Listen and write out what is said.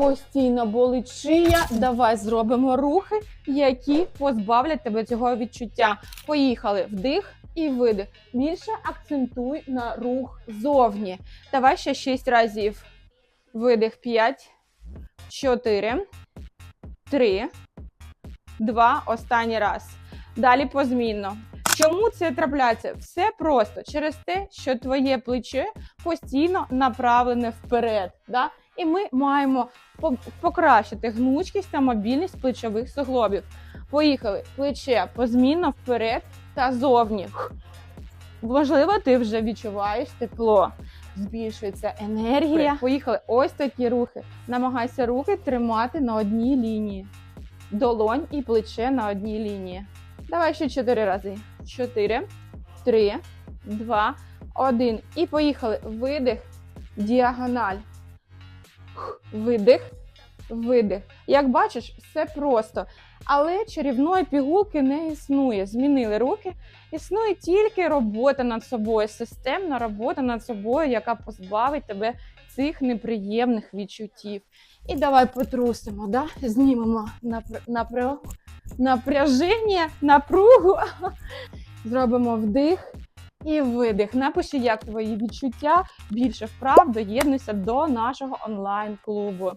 постійно болить шия, давай зробимо рухи, які позбавлять тебе цього відчуття. Поїхали. Вдих і видих. Більше акцентуй на рух зовні. Давай ще 6 разів. Видих 5, 4, 3, 2. Останній раз. Далі позмінно. Чому це трапляється? Все просто через те, що твоє плече постійно направлене вперед. Да? І ми маємо покращити гнучкість та мобільність плечових суглобів. Поїхали. Плече позмінно вперед та зовні. Можливо, ти вже відчуваєш тепло. Збільшується енергія. Поїхали. Ось такі рухи. Намагайся руки тримати на одній лінії. Долонь і плече на одній лінії. Давай ще чотири рази. Чотири, три, два, один. І поїхали. Видих, діагональ. Видих, видих. Як бачиш, все просто. Але чарівної пігулки не існує. Змінили руки. Існує тільки робота над собою, системна робота над собою, яка позбавить тебе цих неприємних відчуттів. І давай потрусимо, да? знімемо напр... напря... напряження, напругу. Зробимо вдих і видих. Напиши, як твої відчуття більше вправ доєднуйся до нашого онлайн-клубу.